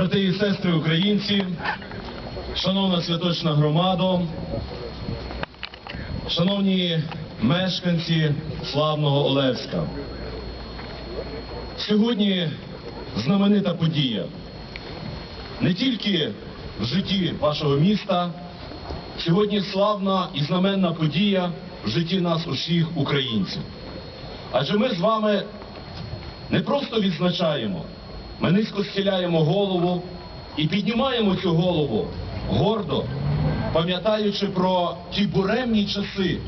Брати і сестри українці, шановна святочна громада, шановні мешканці славного Олевська. Сьогодні знаменита подія не тільки в житті вашого міста, сьогодні славна і знаменна подія в житті нас усіх українців. Адже ми з вами не просто відзначаємо, ми низько схиляємо голову і піднімаємо цю голову гордо, пам'ятаючи про ті буремні часи,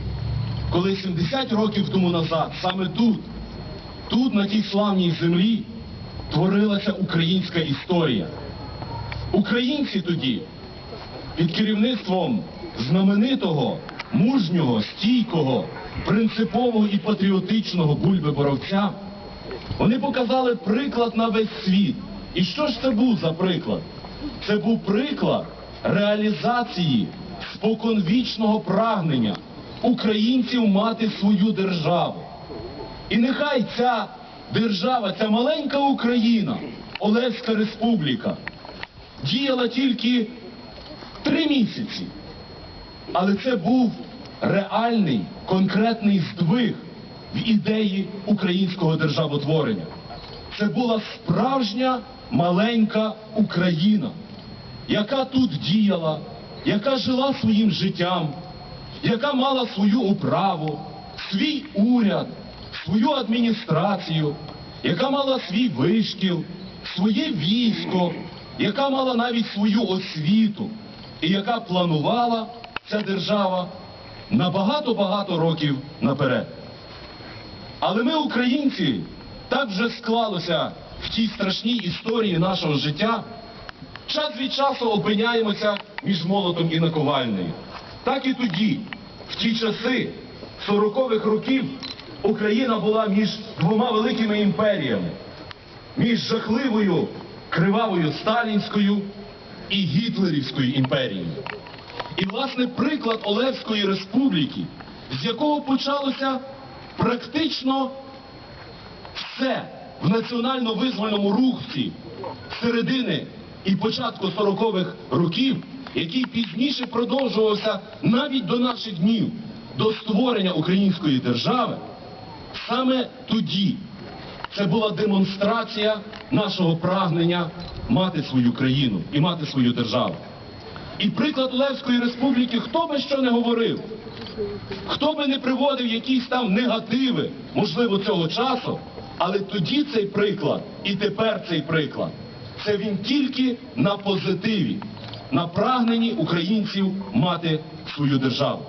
коли 70 років тому назад, саме тут, тут, на тій славній землі, творилася українська історія. Українці тоді під керівництвом знаменитого, мужнього, стійкого, принципового і патріотичного бульби боровця вони показали приклад на весь світ. І що ж це був за приклад? Це був приклад реалізації споконвічного прагнення українців мати свою державу. І нехай ця держава, ця маленька Україна, Олевська Республіка, діяла тільки три місяці. Але це був реальний, конкретний здвиг в ідеї українського державотворення. Це була справжня маленька Україна, яка тут діяла, яка жила своїм життям, яка мала свою управу, свій уряд, свою адміністрацію, яка мала свій вишкіл, своє військо, яка мала навіть свою освіту, і яка планувала ця держава на багато-багато років наперед. Але ми, українці, так вже склалося в тій страшній історії нашого життя, час від часу опиняємося між молотом і наковальнею. Так і тоді, в ті часи 40-х років, Україна була між двома великими імперіями, між жахливою кривавою Сталінською і Гітлерівською імперією. І, власне, приклад Олевської республіки, з якого почалося практично все в національно-визвольному рухці середини і початку 40-х років, який пізніше продовжувався навіть до наших днів, до створення української держави, саме тоді це була демонстрація нашого прагнення мати свою країну і мати свою державу. І приклад Левської республіки, хто би що не говорив, хто би не приводив якісь там негативи, можливо, цього часу, але тоді цей приклад і тепер цей приклад, це він тільки на позитиві, на прагненні українців мати свою державу.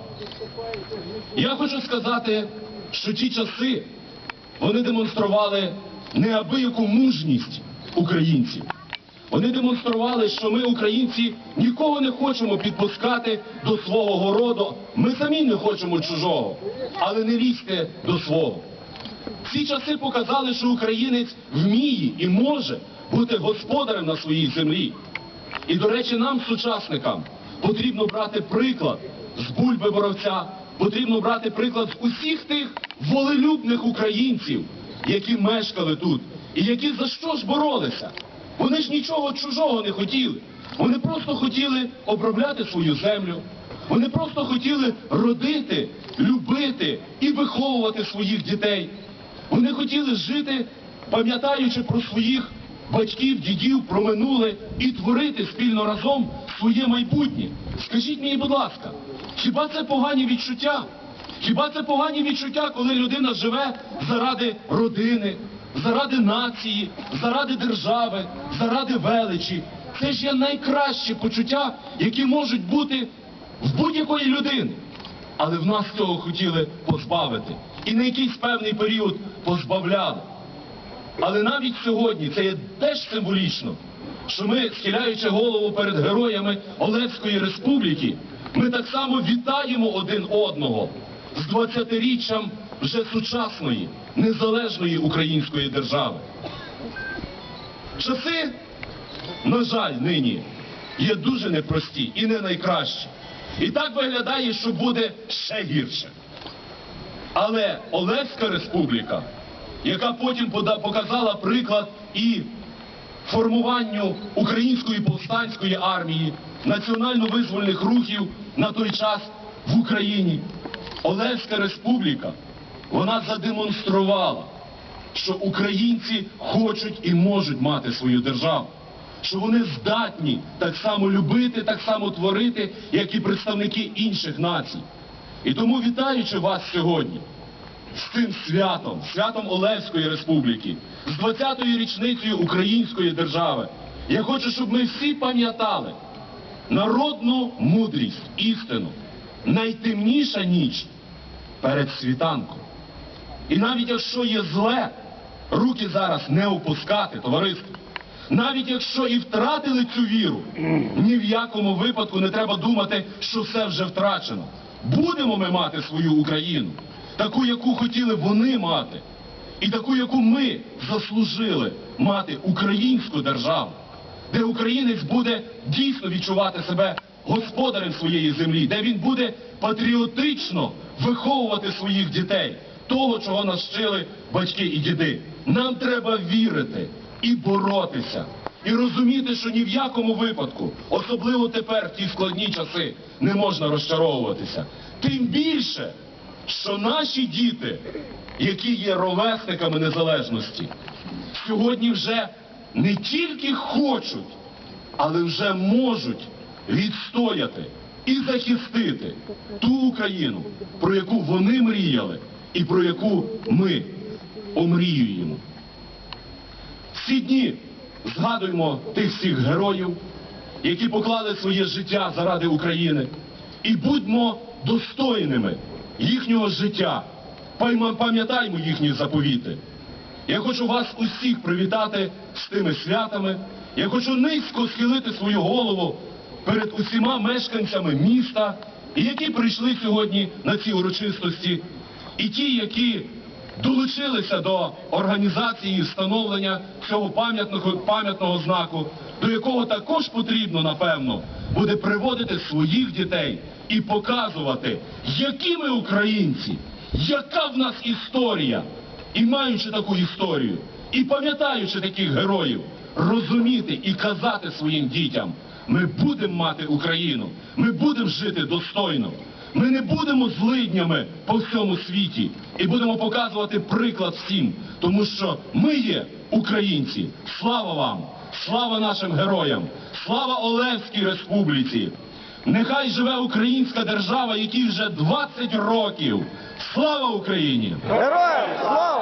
Я хочу сказати, що ті часи вони демонстрували неабияку мужність українців. Вони демонстрували, що ми, українці, нікого не хочемо підпускати до свого городу. Ми самі не хочемо чужого, але не лізьте до свого. Ці часи показали, що українець вміє і може бути господарем на своїй землі. І, до речі, нам, сучасникам, потрібно брати приклад з бульби боровця, потрібно брати приклад з усіх тих волелюбних українців, які мешкали тут, і які за що ж боролися. Вони ж нічого чужого не хотіли. Вони просто хотіли обробляти свою землю. Вони просто хотіли родити, любити і виховувати своїх дітей. Вони хотіли жити, пам'ятаючи про своїх батьків, дідів, про минуле і творити спільно разом своє майбутнє. Скажіть мені, будь ласка, хіба це погані відчуття? Хіба це погані відчуття, коли людина живе заради родини, заради нації, заради держави, заради величі? Це ж є найкращі почуття, які можуть бути в будь-якої людини. Але в нас цього хотіли позбавити. І на якийсь певний період позбавляли. Але навіть сьогодні це є теж символічно, що ми, схиляючи голову перед героями Олевської республіки, ми так само вітаємо один одного з 20-річчям вже сучасної, незалежної української держави. Часи, на жаль, нині є дуже непрості і не найкращі. І так виглядає, що буде ще гірше. Але Олевська республіка, яка потім показала приклад і формуванню української повстанської армії, національно-визвольних рухів на той час в Україні. Олевська республіка, вона задемонструвала, що українці хочуть і можуть мати свою державу, що вони здатні так само любити, так само творити, як і представники інших націй. І тому вітаючи вас сьогодні з цим святом, святом Олевської Республіки, з 20-ю річницею Української держави, я хочу, щоб ми всі пам'ятали народну мудрість, істину, найтемніша ніч перед світанком. І навіть якщо є зле, руки зараз не опускати, товариство. Навіть якщо і втратили цю віру, ні в якому випадку не треба думати, що все вже втрачено. Будемо ми мати свою Україну, таку, яку хотіли вони мати, і таку, яку ми заслужили мати українську державу, де українець буде дійсно відчувати себе господарем своєї землі, де він буде патріотично виховувати своїх дітей, того, чого нас вчили батьки і діди. Нам треба вірити і боротися, і розуміти, що ні в якому випадку, особливо тепер, в ті складні часи, не можна розчаровуватися. Тим більше, що наші діти, які є ровесниками незалежності, сьогодні вже не тільки хочуть, але вже можуть відстояти і захистити ту Україну, про яку вони мріяли і про яку ми омріюємо. Всі дні згадуємо тих всіх героїв, які поклали своє життя заради України, і будьмо достойними їхнього життя. Пам'ятаймо їхні заповіти. Я хочу вас усіх привітати з тими святами. Я хочу низько схилити свою голову перед усіма мешканцями міста, які прийшли сьогодні на ці урочистості, і ті, які долучилися до організації встановлення цього пам'ятного, пам'ятного знаку, до якого також потрібно, напевно, буде приводити своїх дітей і показувати, які ми українці, яка в нас історія. І маючи таку історію, і пам'ятаючи таких героїв, розуміти і казати своїм дітям, ми будемо мати Україну, ми будемо жити достойно. Ми не будемо злиднями по всьому світі і будемо показувати приклад всім, тому що ми є українці. Слава вам! Слава нашим героям! Слава Олевській Республіці! Нехай живе українська держава, якій вже 20 років! Слава Україні! Героям слава!